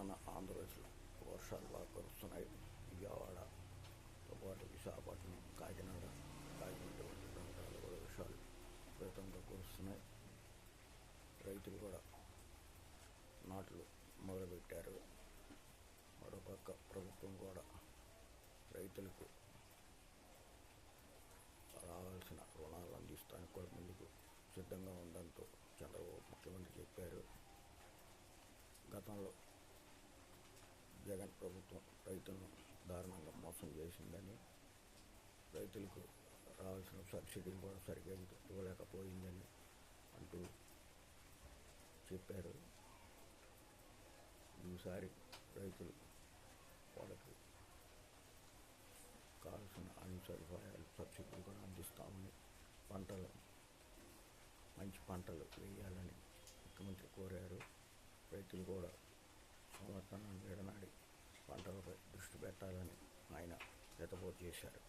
మన ఆంధ్రప్రదేశ్లో వర్షాలు బాగా కురుస్తున్నాయి. విజయవాడతో పాటు విశాఖపట్నం కాకినాడ కాకినాడ వంటి ప్రాంతాలు కూడా వర్షాలు విపరీతంగా కురుస్తున్నాయి. రైతులు కూడా నాట్లు మొదలుపెట్టారు. మరోపక్క ప్రభుత్వం కూడా రైతులకు రావాల్సిన రుణాలు అందిస్తానికి కూడా ముందుకు సిద్ధంగా ఉండడంతో చంద్రబాబు ముఖ్యమంత్రి చెప్పారు. గతంలో ప్రభుత్వం రైతులను దారుణంగా మోసం చేసిందని రైతులకు రావాల్సిన సబ్సిడీలు కూడా సరిగ్గా ఇవ్వలేకపోయిందని అంటూ చెప్పారు. ఈసారి రైతులు వాళ్ళకి కావాల్సిన అన్ని సదుపాయాలు సబ్సిడీలు కూడా అందిస్తామని పంటలు మంచి పంటలు వేయాలని ముఖ్యమంత్రి కోరారు. రైతులు కూడా పెట్టాలని ఆయన హితబోధ చేశారు.